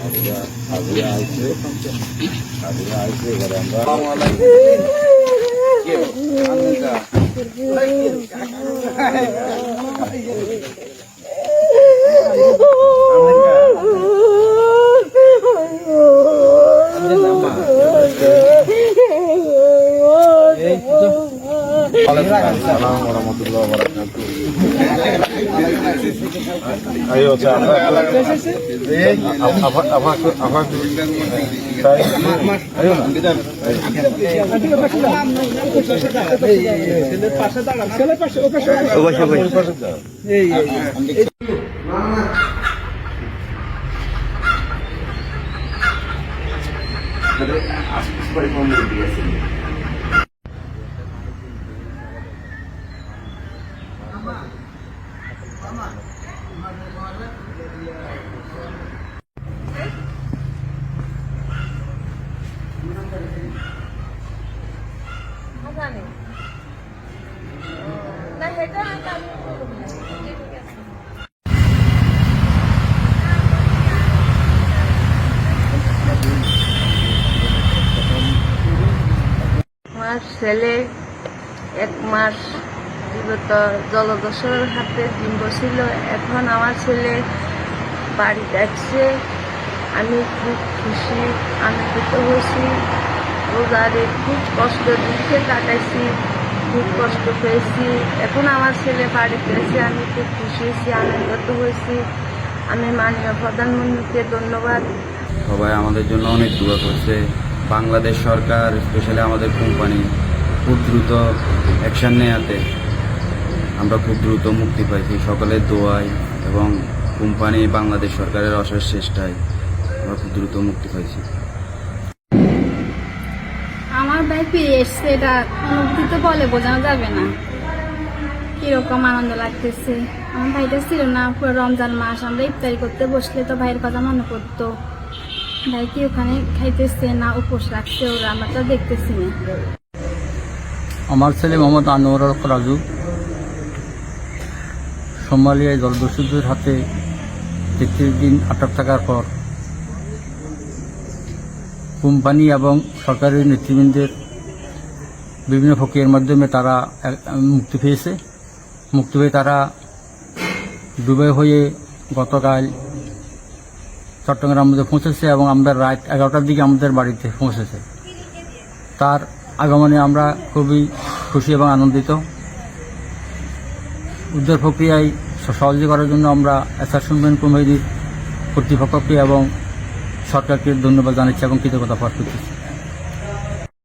Água আসবে Água আসবে এবার আমরা সালাম রহমতুল্লাহ বারাকাতুহু ছেলে এক মাস বিগত জলদস্যুর হাতে ডিম্ব ছিল। এখন আমার ছেলে বাড়ি যাচ্ছে। আমি খুব খুশি, আনন্দিত হয়েছি। রোজারে খুব কষ্ট দুঃখে কাটাইছি, খুব কষ্ট পেয়েছি। এখন আমার ছেলে বাড়িতে এসে আমি খুব খুশি হয়েছি, আনন্দিত হয়েছি। আমি মাননীয় প্রধানমন্ত্রীকে ধন্যবাদ। সবাই আমাদের জন্য অনেক দোয়া করছে। বাংলাদেশ সরকার স্পেশালি আমাদের কোম্পানি খুব দ্রুত অ্যাকশান নেওয়াতে আমরা খুব দ্রুত মুক্তি পাইছি। সকলের দোয়ায় এবং কোম্পানি বাংলাদেশ সরকারের অশেষ চেষ্টায়। আমরা খুব দ্রুত মুক্তি পাইছি। আমার ভাই ফিরে এসছে এটা অনুভূতি তো বলে বোঝানো যাবে না। কীরকম আনন্দ লাগতেছে। আমার ভাইটা ছিল না পুরো রমজান মাস আমরা ইফতারি করতে বসলে তো ভাইয়ের কথা মনে পড়তো। ভাই কি ওখানে খাইতেছে না উপোস রাখছে ওরা আমরা তো দেখতেছি না। আমার ছেলে মোহাম্মদ আনোয়ার রাজু সোমালিয়ায় জলদস্যুদের হাতে তেত্রিশ দিন আটক থাকার পর কোম্পানি এবং সরকারের নেতৃবৃন্দের বিভিন্ন প্রক্রিয়ার মাধ্যমে তারা মুক্তি পেয়েছে। মুক্তি পেয়ে তারা দুবাই হয়ে গতকাল চট্টগ্রাম মধ্যে পৌঁছেছে এবং আমরা রাত এগারোটার দিকে আমাদের বাড়িতে পৌঁছেছে। তার আগমনে আমরা খুবই খুশি এবং আনন্দিত। উদ্ধার প্রক্রিয়ায় সহযোগী করার জন্য আমরা অ্যাসাসমেন্ট কমিটির কর্তৃপক্ষকে এবং সরকারকে ধন্যবাদ জানাচ্ছি এবং কৃতজ্ঞতা পাঠ করতেছি।